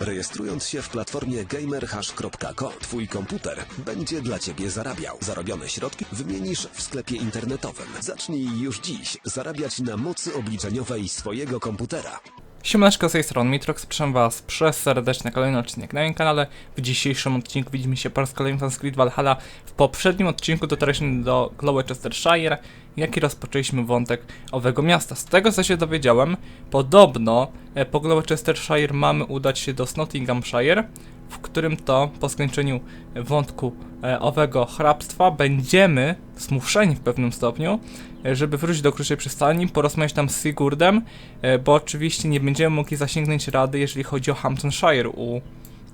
Rejestrując się w platformie gamerhash.co, twój komputer będzie dla ciebie zarabiał. Zarobione środki wymienisz w sklepie internetowym. Zacznij już dziś zarabiać na mocy obliczeniowej swojego komputera. Siemaneczko z tej strony Mitrox, zapraszam was przez serdecznie kolejny odcinek na moim kanale. W dzisiejszym odcinku widzimy się po raz kolejny w Sanskrit Valhalla. W poprzednim odcinku dotarliśmy do Gloucestershire, jaki rozpoczęliśmy wątek owego miasta. Z tego co się dowiedziałem, podobno e, po Gloucestershire mamy udać się do Nottinghamshire, w którym to po skończeniu wątku e, owego hrabstwa będziemy zmuszeni w pewnym stopniu, e, żeby wrócić do krótszej przystani, porozmawiać tam z Sigurdem, e, bo oczywiście nie będziemy mogli zasięgnąć rady, jeżeli chodzi o Hamptonshire u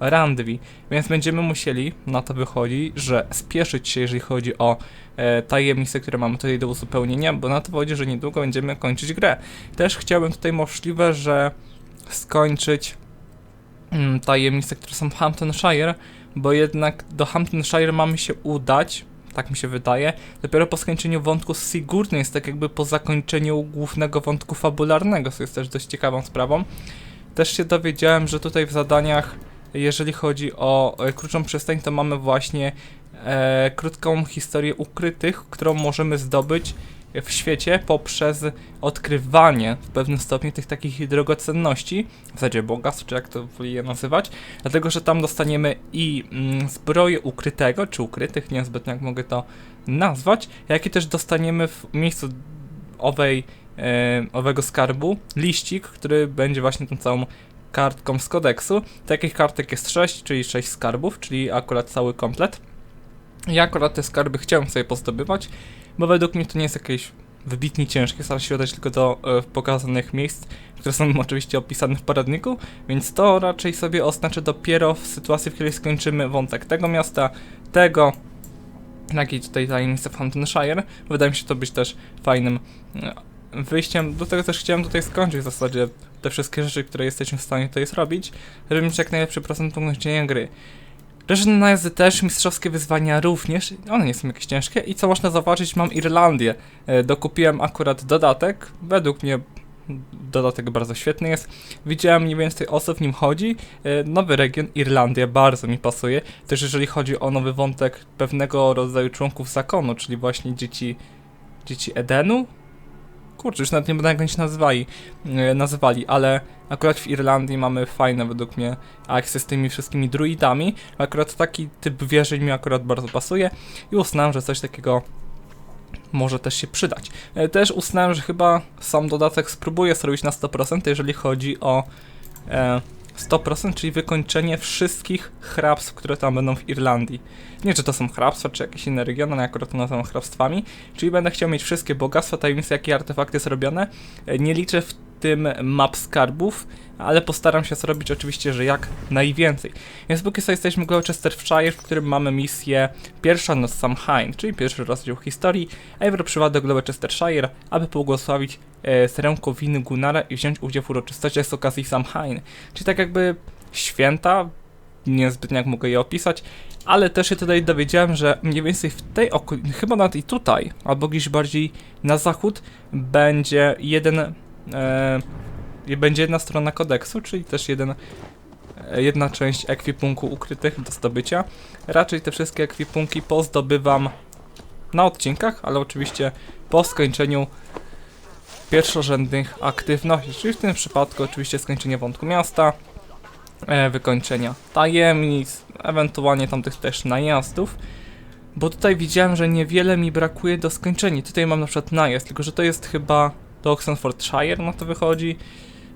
Randwi, więc będziemy musieli, na to wychodzi, że spieszyć się, jeżeli chodzi o e, tajemnice, które mamy tutaj do uzupełnienia, bo na to wychodzi, że niedługo będziemy kończyć grę. Też chciałbym tutaj możliwe, że skończyć tajemnice, które są w Hamptonshire, bo jednak do Hamptonshire mamy się udać, tak mi się wydaje, dopiero po skończeniu wątku z Sigurdem, jest tak jakby po zakończeniu głównego wątku fabularnego, co jest też dość ciekawą sprawą. Też się dowiedziałem, że tutaj w zadaniach, jeżeli chodzi o e, krótszą przystań, to mamy właśnie e, krótką historię ukrytych, którą możemy zdobyć w świecie poprzez odkrywanie w pewnym stopniu tych takich drogocenności, w zasadzie bogactw, czy jak to woli je nazywać, dlatego że tam dostaniemy i mm, zbroję ukrytego, czy ukrytych, nie wiem zbytnio jak mogę to nazwać, jak i też dostaniemy w miejscu owej, e, owego skarbu liścik, który będzie właśnie tą całą kartką z kodeksu. Takich kartek jest 6, czyli 6 skarbów, czyli akurat cały komplet. Ja akurat te skarby chciałem sobie pozdobywać, bo według mnie to nie jest jakieś wybitnie ciężkie, staram się dodać tylko do e, pokazanych miejsc, które są oczywiście opisane w poradniku, więc to raczej sobie oznaczę dopiero w sytuacji, w której skończymy wątek tego miasta, tego, jak i tutaj tajemnice w Hamptonshire. Wydaje mi się to być też fajnym e, wyjściem. Do tego też chciałem tutaj skończyć w zasadzie te wszystkie rzeczy, które jesteśmy w stanie tutaj zrobić, żeby mieć jak najlepszy procent ukończenia gry. Jazdy też, mistrzowskie wyzwania również, one nie są jakieś ciężkie i co można zauważyć, mam Irlandię. E, Dokupiłem akurat dodatek, według mnie dodatek bardzo świetny jest. Widziałem mniej więcej osób w nim chodzi. E, Nowy region, Irlandia, bardzo mi pasuje. Też jeżeli chodzi o nowy wątek pewnego rodzaju członków zakonu, czyli właśnie dzieci, dzieci Edenu, kurczę, już nawet nie będę jak oni się nazywali, e, nazywali, ale akurat w Irlandii mamy fajne według mnie akcje z tymi wszystkimi druidami. Akurat taki typ wierzeń mi akurat bardzo pasuje i uznałem, że coś takiego może też się przydać. E, Też uznałem, że chyba sam dodatek spróbuję zrobić na 100%, jeżeli chodzi o e, 100%, czyli wykończenie wszystkich hrabstw, które tam będą w Irlandii. Nie, czy to są hrabstwa, czy jakieś inne regiony, ale akurat to nazywam hrabstwami. Czyli będę chciał mieć wszystkie bogactwa, tajemnice, jakie artefakty zrobione. E, Nie liczę w tym map skarbów, ale postaram się zrobić oczywiście, że jak najwięcej. Więc póki co jesteśmy w Gloucestershire, w którym mamy misję Pierwsza Noc Samhain, czyli pierwszy rozdział historii. Eivor przybywa do Gloucestershire, aby pobłogosławić e, z ręką winy Gunnara i wziąć udział w uroczystościach z okazji Samhain. Czyli tak jakby święta, niezbytnio jak mogę je opisać, ale też się tutaj dowiedziałem, że mniej więcej w tej okolicy, chyba nawet i tutaj, albo gdzieś bardziej na zachód, będzie jeden, e, będzie jedna strona kodeksu, czyli też jeden, e, jedna część ekwipunku ukrytych do zdobycia. Raczej te wszystkie ekwipunki pozdobywam na odcinkach, ale oczywiście po skończeniu pierwszorzędnych aktywności, czyli w tym przypadku oczywiście skończenie wątku miasta, e, wykończenia tajemnic, ewentualnie tamtych też najazdów. Bo tutaj widziałem, że niewiele mi brakuje do skończenia. Tutaj mam na przykład najazd, tylko że to jest chyba do Oxenfordshire, no to wychodzi.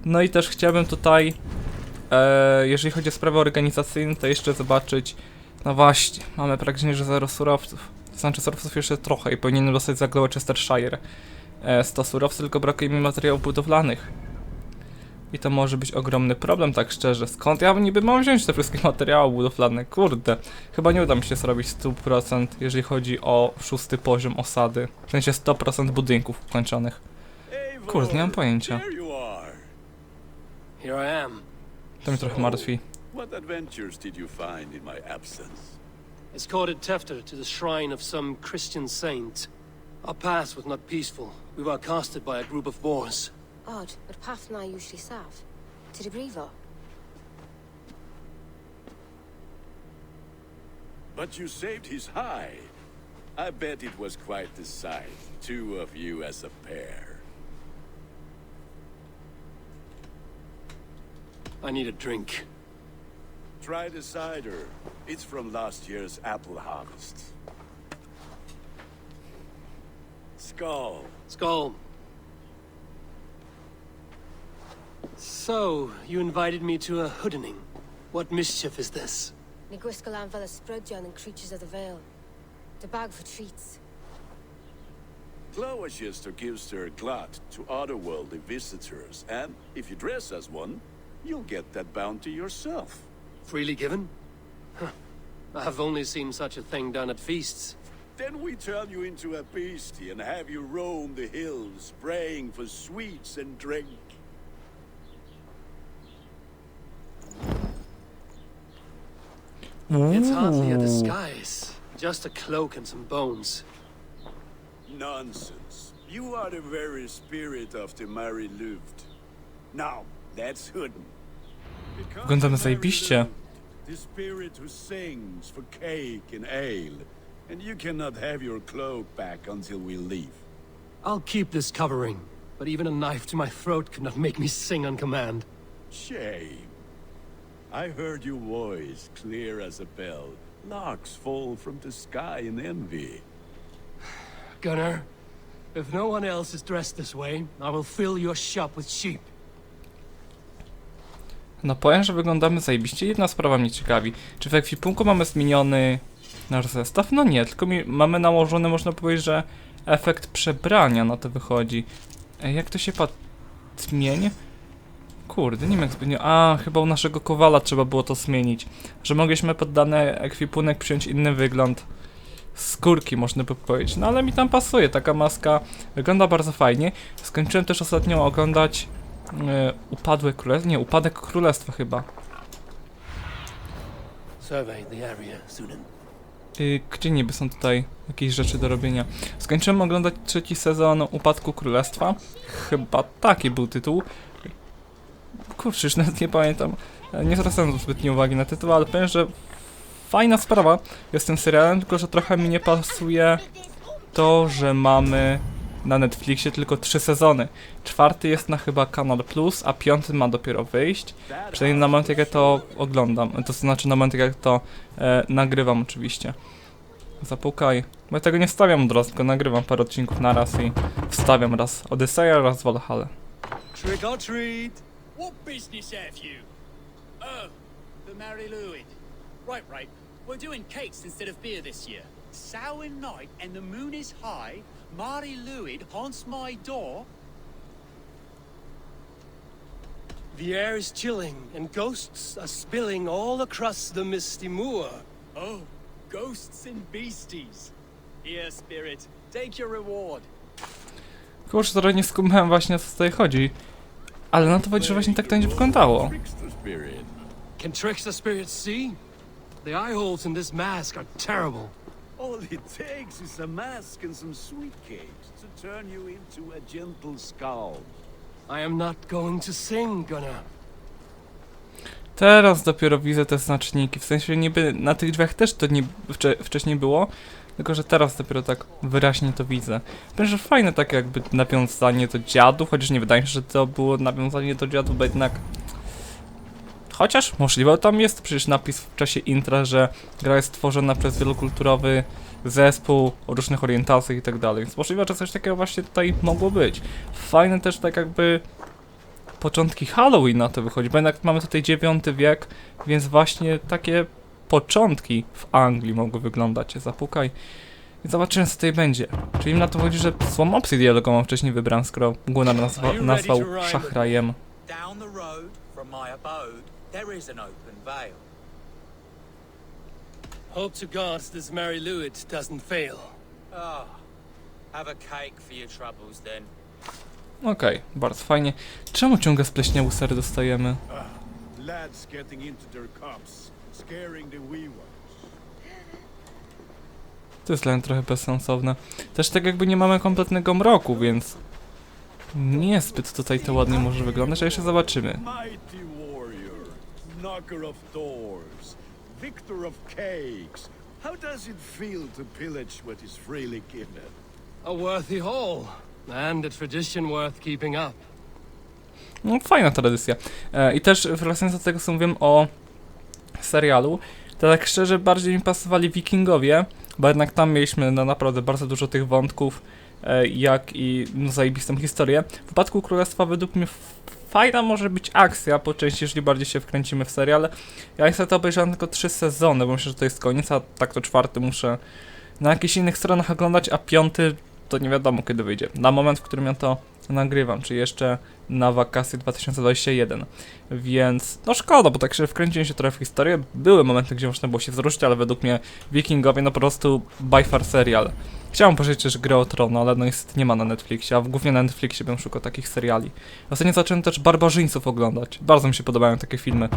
No i też chciałbym tutaj, e, jeżeli chodzi o sprawy organizacyjne, to jeszcze zobaczyć. No właśnie, mamy praktycznie, że zero surowców. To znaczy surowców jeszcze trochę i powinienem dostać za Gloucestershire 100 surowców, tylko brakuje mi materiałów budowlanych. I to może być ogromny problem, tak szczerze. Skąd ja niby mam wziąć te wszystkie materiały budowlane? Kurde. Chyba nie uda mi się zrobić 100%, jeżeli chodzi o szósty poziom osady. W sensie 100% budynków ukończonych. Kurde, nie mam pojęcia. To mnie trochę martwi. What adventures did you find in my absence? Escorted Tefter to the shrine of some Christian saint. Our path was not peaceful. We were accosted by a group of boars. Odd, but path now usually south. To Debrivo. But you saved his hide. I bet it was quite the sight. Two of you as a pair. I need a drink. Try the cider. It's from last year's apple harvest. Skull. Skull. So, you invited me to a hoodening. What mischief is this? Ní gwisgo an fel ysbrydion and creatures of the Vale. The bag for treats. Gloucester gives their glut to otherworldly visitors, and if you dress as one, you'll get that bounty yourself. Freely given? Huh. I've only seen such a thing done at feasts. Then we turn you into a beastie and have you roam the hills, praying for sweets and drink. It's hardly a disguise. Just a cloak and some bones. Nonsense. You are the very spirit of the Mary Luft. Now, that's Hooden. Become Wyglądamy the Mary zajebiście. Luft, The spirit who sings for cake and ale. And you cannot have your cloak back until we leave. I'll keep this covering, but even a knife to my throat could not make me sing on command. Shame. I heard your voice clear as a bell. Larks fall from the sky in envy. Gunnar, if no one else is dressed this way, I will fill your shop with sheep. No powiem, że wyglądamy zajebiście. Jedna sprawa mnie ciekawi. Czy w ekwipunku mamy zmieniony nasz zestaw? No nie, tylko mi, mamy nałożony, można powiedzieć, że efekt przebrania na to wychodzi. Jak to się zmieni? Kurde, nie wiem jak zmienić. A, chyba u naszego kowala trzeba było to zmienić. Że mogliśmy pod dany ekwipunek przyjąć inny wygląd. Skórki, można by powiedzieć. No ale mi tam pasuje, taka maska wygląda bardzo fajnie. Skończyłem też ostatnio oglądać e, Upadłe Królestwo, nie, Upadek Królestwa chyba. Survey the area, Sunan. Y, gdzie niby są tutaj jakieś rzeczy do robienia. Skończyłem oglądać trzeci sezon Upadku Królestwa. Chyba taki był tytuł. Kurczę, już nawet nie pamiętam. Nie zwracałem zbytnio uwagi na tytuł, ale powiem, że fajna sprawa jest tym serialem, tylko że trochę mi nie pasuje to, że mamy na Netflixie tylko trzy sezony. Czwarty jest na chyba Kanal Plus, a piąty ma dopiero wyjść. Przynajmniej na moment jak ja to oglądam, to znaczy na moment jak to e, nagrywam oczywiście. Zapukaj. Bo ja tego nie wstawiam od razu, tylko nagrywam parę odcinków na raz i wstawiam raz Odyseja, raz Valhalla. Trick or treat! What business have you? Oh, the Mary Lwyd. Right, right. We're doing cakes instead of beer this year. Sour night and the moon is high. Mary Lwyd haunts my door. The air is chilling, and ghosts are spilling all across the misty moor. Oh, ghosts and beasties. Here, spirit, take your reward. Kurczę, trochę nie skumałem właśnie o co tutaj chodzi. Ale na to chodzi, że właśnie tak to będzie wyglądało. Can trickster spirits see? The eye holes in this mask are terrible. All it takes is a mask and some sweet cakes to turn you into a gentle skull. I am not going to sing, Gunnar. Teraz dopiero widzę te znaczniki, w sensie niby na tych drzwiach też to nie wcze, wcześniej było, tylko że teraz dopiero tak wyraźnie to widzę. Że fajne takie jakby nawiązanie do dziadów, chociaż nie wydaje mi się, że to było nawiązanie do dziadów, bo jednak... Chociaż możliwe, tam jest przecież napis w czasie intra, że gra jest tworzona przez wielokulturowy zespół o różnych orientacjach i tak dalej, więc możliwe, że coś takiego właśnie tutaj mogło być. Fajne też tak jakby początki Halloween na to wychodzi, bo jednak mamy tutaj IX wiek, więc właśnie takie początki w Anglii mogły wyglądać. Zapukaj i zobaczymy co tutaj będzie. Czyli na to chodzi, że złą opcję dialogową wcześniej wybrałem, skoro Gunnar nazwa, nazwał szachrajem. There is an open vale. Hope to God this Mary Lewid doesn't fail. Ah, have a cake for your troubles then. Okej, bardzo fajnie. Czemu ciągle spleśniału sery dostajemy? Lads getting into their cups, scaring the wee ones. To jest dla mnie trochę bezsensowne. Też tak jakby nie mamy kompletnego mroku, więc niezbyt tutaj to ładnie może wyglądać, a jeszcze zobaczymy. Mighty knocker of doors, victor of cakes, How does it feel to pillage what is freely given? A worthy haul, and a tradition worth keeping up. No, fajna tradycja. E, I też wracając do tego, co mówiłem o serialu, to tak szczerze bardziej mi pasowali wikingowie, bo jednak tam mieliśmy no, naprawdę bardzo dużo tych wątków, e, jak i no, zajebistą historię. W przypadku Królestwa według mnie fajna może być akcja po części, jeżeli bardziej się wkręcimy w serial. Ja niestety obejrzałem tylko trzy sezony, bo myślę, że to jest koniec, a tak to czwarty muszę na jakichś innych stronach oglądać, a piąty to nie wiadomo kiedy wyjdzie. Na moment, w którym ja to nagrywam, czy jeszcze na wakacje 2021. Więc no szkoda, bo tak się wkręciłem się trochę w historię. Były momenty, gdzie można było się wzruszyć, ale według mnie Wikingowie no po prostu by far serial. Chciałem powiedzieć też grę o tron, ale no niestety nie ma na Netflixie, a głównie na Netflixie bym szukał takich seriali. Ostatnio zacząłem też Barbarzyńców oglądać. Bardzo mi się podobają takie filmy.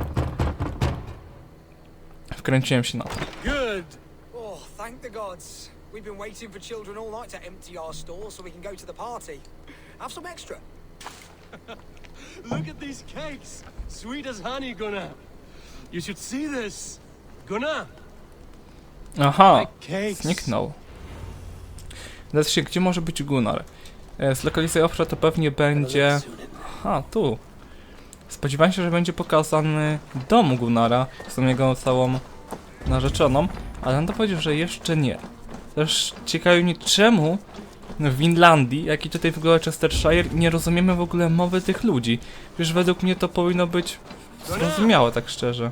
Wkręciłem się na to. Good. Oh, thank the gods. We've been waiting for children all night to empty our store so we can go to the party. Have some extra. Look at these cakes. Sweet as honey, Gunnar. You should see this. Gunnar. Aha! Zniknął. Teraz się, gdzie może być Gunnar? E, Z lokalizacji obszar to pewnie będzie... Aha, tu. Spodziewałem się, że będzie pokazany dom Gunnara z tą jego całą narzeczoną, ale on to powiedział, że jeszcze nie. Też ciekawi mnie, czemu w Winlandii, jak i tutaj w ogóle Chestershire, nie rozumiemy w ogóle mowy tych ludzi. Przecież według mnie to powinno być zrozumiałe, tak szczerze.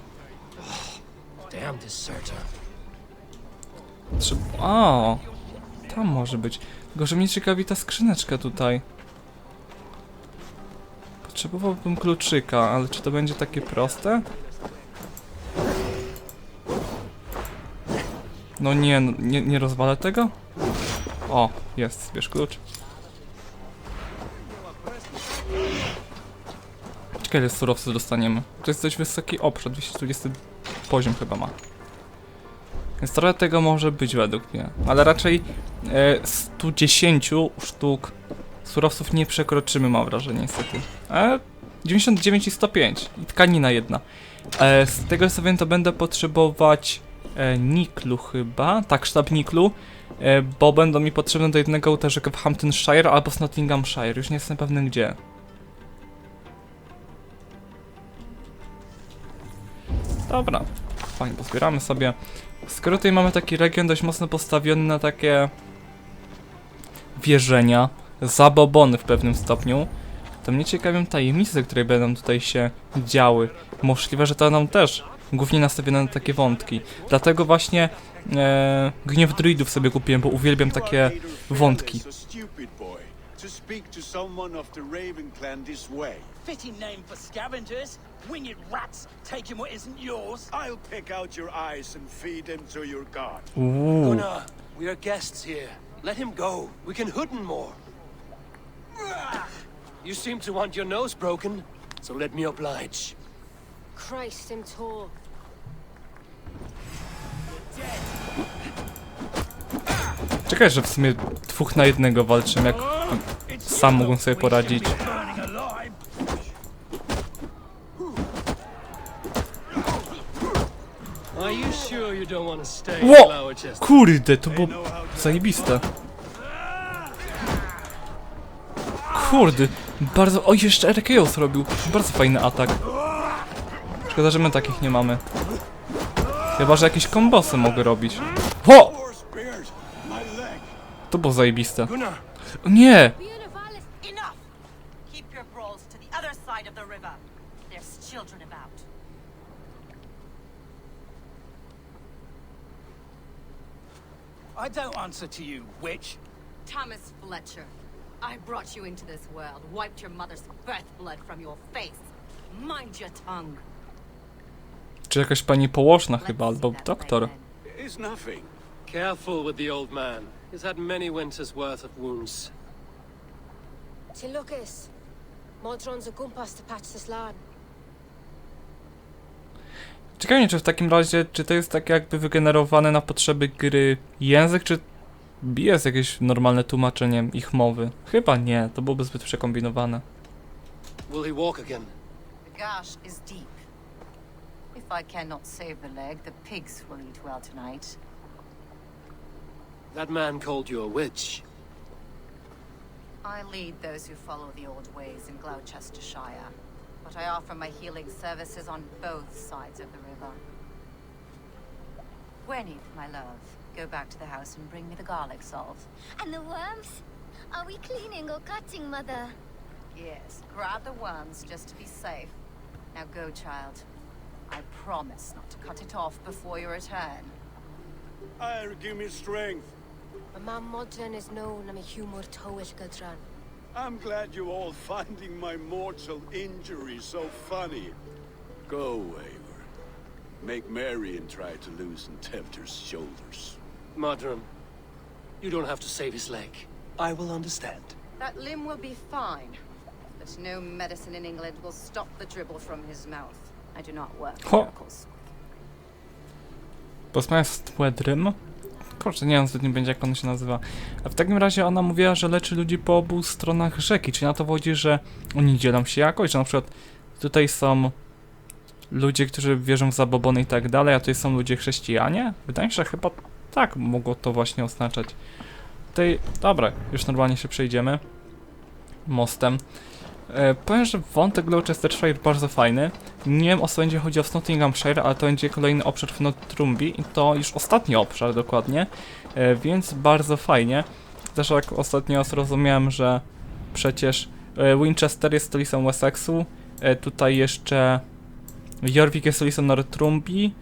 Trzeba... O, tam może być. Tylko, że mnie ciekawi ta skrzyneczka tutaj. Potrzebowałbym kluczyka, ale czy to będzie takie proste? No nie, no, nie, nie rozwalę tego? O, jest, bierz klucz. Ciekawe, ile surowców dostaniemy. To jest dość wysoki obszar, 220 poziom chyba ma. Więc trochę tego może być według mnie. Ale raczej e, 110 sztuk surowców nie przekroczymy, mam wrażenie, niestety. E, 99 i 105. I tkanina jedna. E, z tego co wiem, to będę potrzebować e, niklu chyba. Tak, sztab niklu. E, bo będą mi potrzebne do jednego ołtarzyka w Hamptonshire albo z Nottinghamshire. Już nie jestem pewny gdzie. Dobra. Fajnie, pozbieramy sobie. Skoro tutaj mamy taki region dość mocno postawiony na takie wierzenia, zabobony w pewnym stopniu, to mnie ciekawią tajemnice, które będą tutaj się działy. Możliwe, że to nam też głównie nastawione na takie wątki. Dlatego właśnie e, Gniew Druidów sobie kupiłem, bo uwielbiam takie wątki. So stupid boy to speak to someone of the Raven clan this way. Fitting name for scavengers. Winged rats taking what isn't yours. I'll pick out your eyes and feed them to your god. Gunnar, we are guests here. Let him go. We can more. You seem to want your nose broken, so let me oblige. Christ, him tall. Czekaj, że w sumie dwóch na jednego walczymy, jak sam mogą sobie poradzić. Chester? Kurde, to było zajebiste. Kurde, bardzo... O, jeszcze RKO zrobił. Bardzo fajny atak. Szkoda, że my takich nie mamy. Chyba, że jakieś kombosy mogę robić. Ho! Four spears, my leg. To było zajebiste. O nie! Enough! Keep your brawls to the other side of the river. There's children about. I don't answer to you, witch. Thomas Fletcher, I brought you into this world, wiped your mother's birth blood from your face. Mind your tongue. Czy jakaś pani położna chyba, albo doktor. It's nothing. careful with the old man. He's had many winters' worth of wounds. to Lucas. Modron's a gumpas to patch this lad. Ciekawe mnie, czy w takim razie, czy to jest tak jakby wygenerowane na potrzeby gry język, czy jest jakieś normalne tłumaczenie ich mowy? Chyba nie, to byłoby zbyt przekombinowane. Will he walk again? The gash is deep. If I cannot save the leg, the pigs will eat well tonight. That man called you a witch. I lead those who follow the old ways in Gloucestershire, but I offer my healing services on both sides of the river. Gweneth, my love, go back to the house and bring me the garlic salt. And the worms? Are we cleaning or cutting, Mother? Yes, grab the worms just to be safe. Now go, child. I promise not to cut it off before your return. Ire, give me strength. My mam modern is known am a humor toish gudran. I'm glad you all finding my mortal injury so funny. Go, Waver. Make merry and try to loosen Tefter's shoulders. Modron, you don't have to save his leg. I will understand. That limb will be fine, but no medicine in England will stop the dribble from his mouth. I do not work Ho. miracles. Posmaja z Twedrym. Kurczę, nie wiem zbytnio będzie jak on się nazywa. A w takim razie ona mówiła, że leczy ludzi po obu stronach rzeki. Czy na to chodzi, że oni dzielą się jakoś? Że na przykład tutaj są ludzie, którzy wierzą w zabobony i tak dalej, a tutaj są ludzie chrześcijanie? Wydaje mi się, że chyba tak mogło to właśnie oznaczać. Tutaj, dobra, już normalnie się przejdziemy mostem. E, powiem, że wątek Gloucestershire bardzo fajny. Nie wiem o co będzie chodziło w Nottinghamshire, ale to będzie kolejny obszar w Northumbrii i to już ostatni obszar dokładnie, e, więc bardzo fajnie. Też jak ostatnio zrozumiałem, że przecież e, Winchester jest stolicą Wessexu, tutaj jeszcze Jorvik jest stolicą Northumbii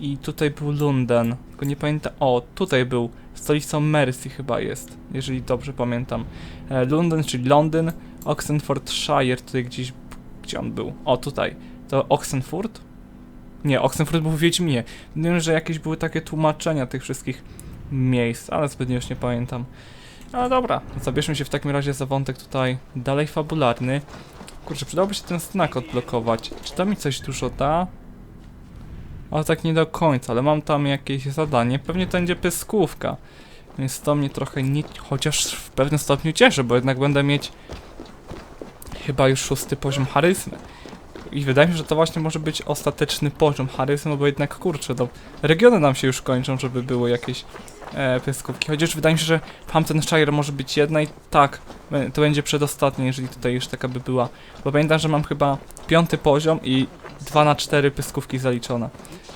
i tutaj był London, tylko nie pamiętam, o tutaj był stolicą Mercy chyba jest, jeżeli dobrze pamiętam. E, London, czyli Londyn, Oxenfordshire, tutaj gdzieś, gdzie on był? O, tutaj. To Oxenford? Nie, Oxenford był w Wiedźminie. Wiem, że jakieś były takie tłumaczenia tych wszystkich miejsc, ale zbytnio już nie pamiętam. Ale dobra, zabierzmy się w takim razie za wątek tutaj dalej fabularny. Kurczę, przydałoby się ten znak odblokować. Czy to mi coś dużo da? Ale tak nie do końca, ale mam tam jakieś zadanie. Pewnie to będzie pyskówka. Więc to mnie trochę nie... chociaż w pewnym stopniu cieszy, bo jednak będę mieć chyba już szósty poziom charyzmy. I wydaje mi się, że to właśnie może być ostateczny poziom charyzmy, bo jednak kurczę, to regiony nam się już kończą, żeby były jakieś e, pyskówki. Chociaż wydaje mi się, że Hamptonshire może być jedna i tak, e, to będzie przedostatnia, jeżeli tutaj już taka by była. Bo pamiętam, że mam chyba piąty poziom i 2 na 4 pyskówki zaliczone.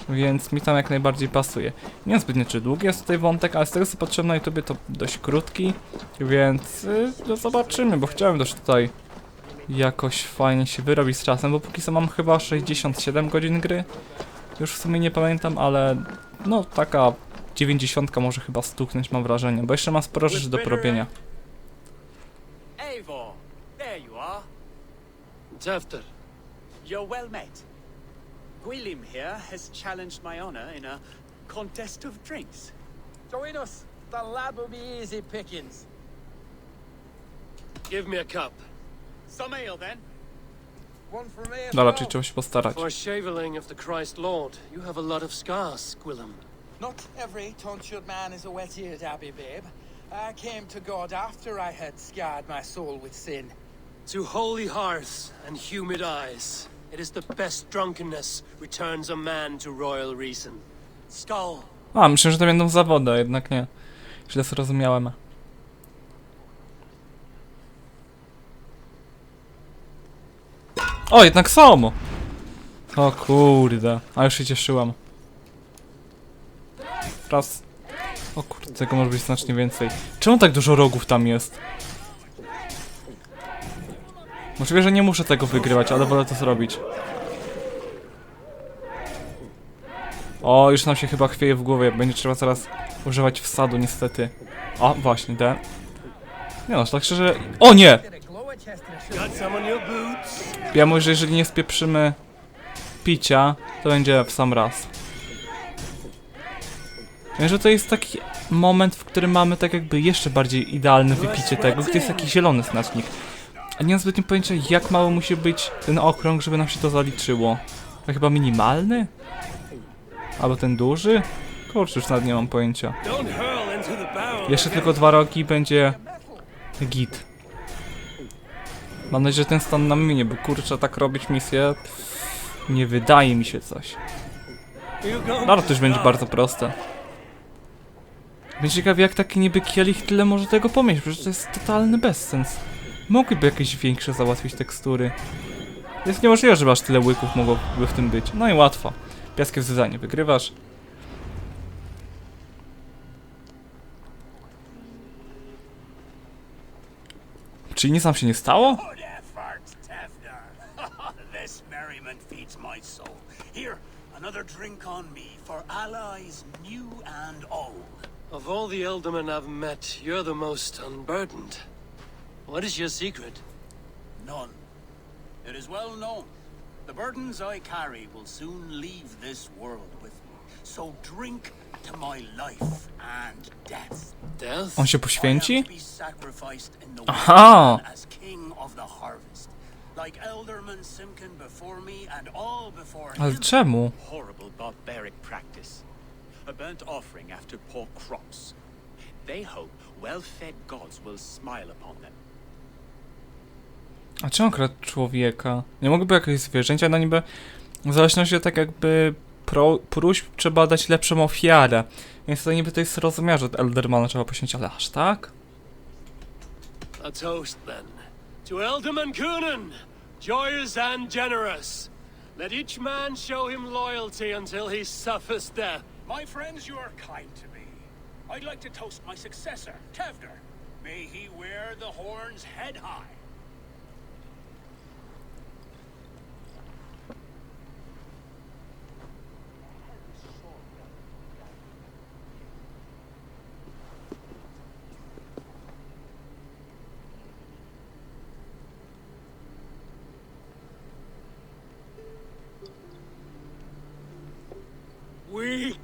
Więc mi tam jak najbardziej pasuje. Nie czy długi jest tutaj wątek, ale z tego co patrzyłem na YouTubie to dość krótki, więc y, no zobaczymy, bo chciałem też tutaj jakoś fajnie się wyrobić z czasem, bo póki co mam chyba 67 godzin gry. Już w sumie nie pamiętam, ale no taka 90 może chyba stuknąć mam wrażenie, bo jeszcze mam sporo rzeczy do porobienia. Eivor, there you are. Tefter, You're well met. Gwilym here has challenged my honor in a contest of drinks. Join us. The lad will be easy pickings. give me a cup. Dobra, czyli trzeba się postarać. For shaveling of the Christ Lord, you have a lot of scars, Gwillem. Not every tonsured man is a wet-eared Abbey, babe. I came to God after I had scarred my soul with sin. To holy hearths and humid eyes, it is the best drunkenness returns a man to royal reason. Skull. A, myślę, że to będą zawody, a jednak nie. Źle zrozumiałem. O, jednak są! O kurde, a już się cieszyłam. Raz. O kurde, tego może być znacznie więcej. Czemu tak dużo rogów tam jest? Możliwe, że nie muszę tego wygrywać, ale wolę to zrobić. O, już nam się chyba chwieje w głowie. Będzie trzeba zaraz używać wsadu, niestety. O, właśnie, D. Nie no, tak szczerze... O nie! Ja mówię, że jeżeli nie spieprzymy picia, to będzie w sam raz. Wiem, że to jest taki moment, w którym mamy tak jakby jeszcze bardziej idealne wypicie tego, gdzie jest taki zielony znacznik. A nie mam zbytnio pojęcia, jak mały musi być ten okrąg, żeby nam się to zaliczyło. To chyba minimalny? Albo ten duży? Kurczę, już nawet nie mam pojęcia. Jeszcze tylko dwa roki będzie git. Mam nadzieję, że ten stan nam minie, bo kurczę, tak robić misję nie wydaje mi się coś. No, to już będzie bardzo proste. Mnie ciekawi jak taki niby kielich tyle może tego pomieść, przecież to jest totalny bezsens. Mogliby jakieś większe załatwić tekstury. Jest niemożliwe, żeby aż tyle łyków mogłoby w tym być. No i łatwo. Piaskiem zadanie wygrywasz. Czyli nic nam się nie stało? Another drink on me for allies new and old. Of all the Eldermen I've met, you're the most unburdened. What is your secret? None. It is well known. The burdens I carry will soon leave this world with me. So drink to my life and death. Death? On się I am poświęci? to be sacrificed in the Aha! Ale czemu? horrible barbaric practice. A burnt offering after poor crops. They hope well-fed gods will smile upon them. A czemu akurat człowieka? Nie mogłyby jakieś zwierzęcia, no niby w zależności od tak jakby pro, próśb trzeba dać lepszą ofiarę. Więc to niby to jest rozumiałe, że Eldermana trzeba poświęcić, ale aż tak? A toast, then. To Elderman Coonan, joyous and generous. Let each man show him loyalty until he suffers death. My friends, you are kind to me. I'd like to toast my successor, Tevner. May he wear the horns head high. Weak.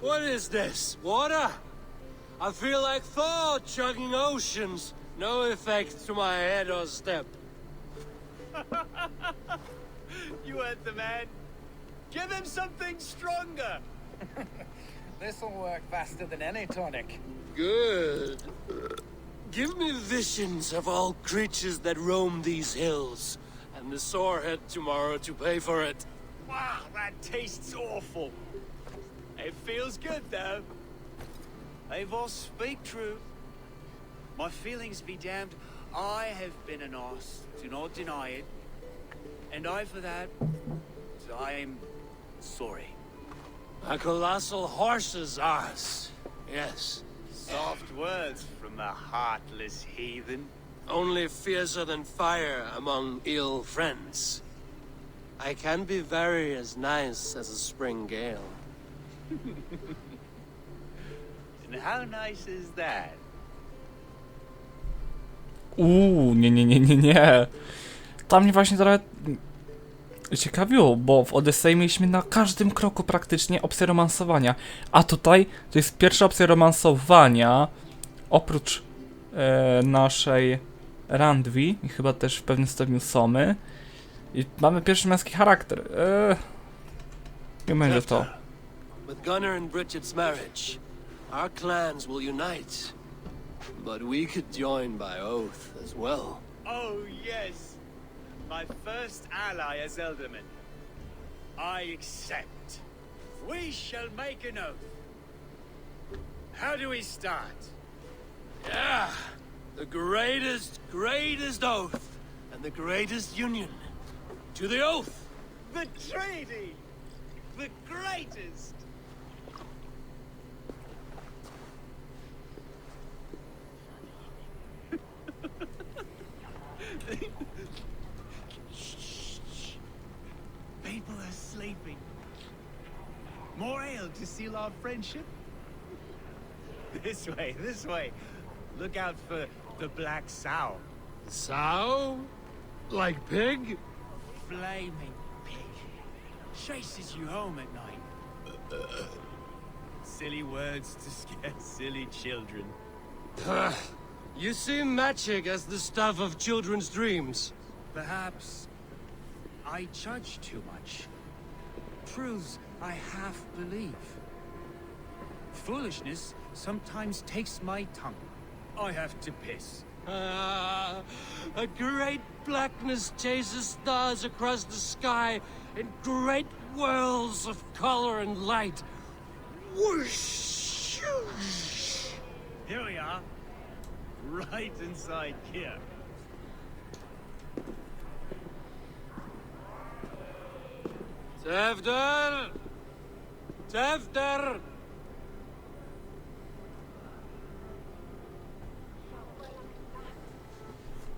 What is this? Water? I feel like Thor chugging oceans. No effect to my head or step. You heard the man. Give him something stronger. This'll work faster than any tonic. Good. Give me visions of all creatures that roam these hills, and the sorehead tomorrow to pay for it. Wow, that tastes awful. It feels good though. Eivor, speak true. My feelings be damned. I have been an ass, do not deny it. And I for that, I am sorry. A colossal horse's ass. Yes. Soft words from a heartless heathen. Only fiercer than fire among ill friends. I can be very as nice as a spring gale. And how nice is that? Uuu, nie, nie, nie, nie, nie. Tam mnie właśnie trochę ciekawiło, bo w Odyssey mieliśmy na każdym kroku praktycznie opcję romansowania. A tutaj to jest pierwsza opcja romansowania, oprócz e, naszej Randwi i chyba też w pewnym stopniu Somy. I mamy pierwszy męski charakter. E, nie będzie to. With Gunnar and Bridget's marriage, our clans will unite. But we could join by oath as well. Oh, yes. My first ally as Elderman. I accept. We shall make an oath. How do we start? Yeah! The greatest, greatest oath, and the greatest union. To the oath! The treaty! The greatest! People are sleeping. More ale to seal our friendship? This way, this way. Look out for the black sow. Sow? Like pig? flaming pig chases you home at night. Silly words to scare silly children. you see magic as the stuff of children's dreams. Perhaps I judge too much. Truths I half believe. Foolishness sometimes takes my tongue. I have to piss. Ah, a great blackness chases stars across the sky in great whirls of color and light. Whoosh! Here we are. Right inside here. Tevder! Tevder!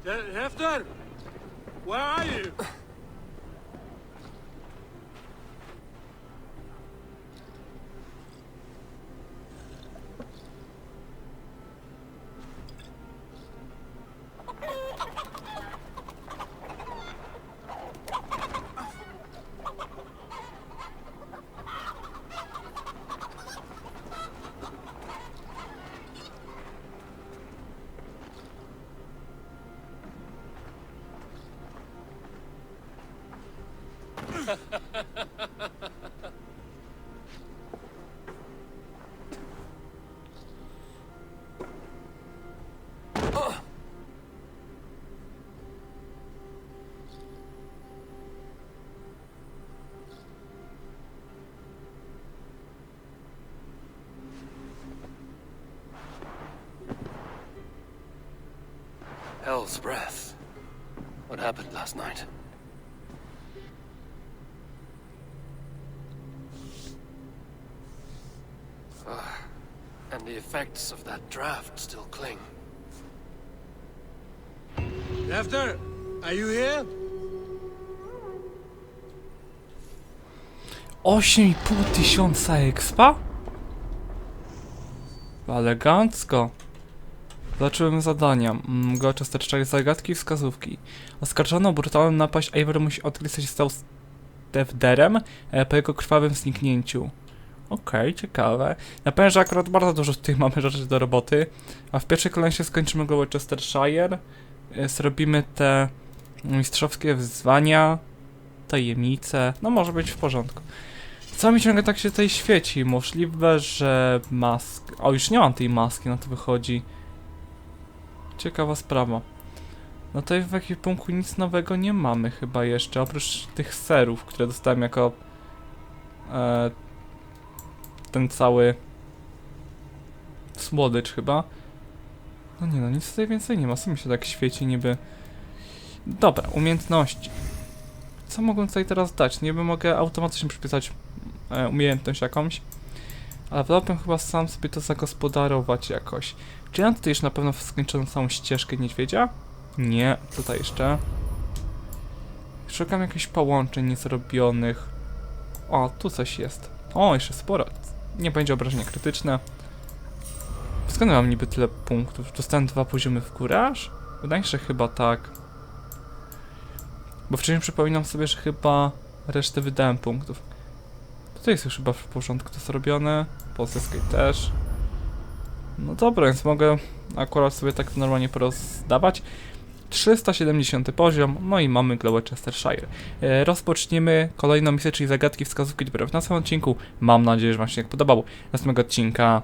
Te- Hefter! Where are you? Hell's breath. What happened last night? Effects of that draft still cling. After, are you here? 8,5 tysiąca expa? Elegancko. Zobaczyłem zadania. Mm, Gloucester cztery zagadki i wskazówki. Oskarżono o brutalną napaść Avery musi odkryć co się stało z Devderem e, po jego krwawym zniknięciu. Okej, ciekawe. Na pewno, że akurat bardzo dużo tutaj mamy rzeczy do roboty. A w pierwszej kolejności skończymy Gloucestershire. E, Zrobimy te mistrzowskie wyzwania, tajemnice. No może być w porządku. Co mi ciągle tak się tutaj świeci? Możliwe, że mask... O, już nie mam tej maski, no to wychodzi. Ciekawa sprawa. No tutaj w ekwipunku nic nowego nie mamy chyba jeszcze, oprócz tych serów, które dostałem jako e, ten cały słodycz chyba. No nie no, nic tutaj więcej nie ma, co mi się tak świeci niby. Dobra, umiejętności. Co mogę tutaj teraz dać? Niby mogę automatycznie przypisać e, umiejętność jakąś. Ale wolałbym chyba sam sobie to zagospodarować jakoś. Czy ja mam tutaj już na pewno skończoną całą ścieżkę niedźwiedzia? Nie, tutaj jeszcze. Szukam jakichś połączeń niezrobionych. O, tu coś jest. O, jeszcze sporo. Nie będzie obrażenia krytyczne. Skąd mam niby tyle punktów? Dostałem dwa poziomy w górę aż? Wydaje się, że chyba tak. Bo wcześniej przypominam sobie, że chyba resztę wydałem punktów. Tutaj jest już chyba w porządku to zrobione. Polskiej też. No dobra, więc mogę akurat sobie tak normalnie porozdawać. 370 poziom, no i mamy Gloucestershire. E, rozpoczniemy kolejną misję, czyli zagadki wskazówki dopiero w następnym odcinku. Mam nadzieję, że Wam się jak podobało. Następnego odcinka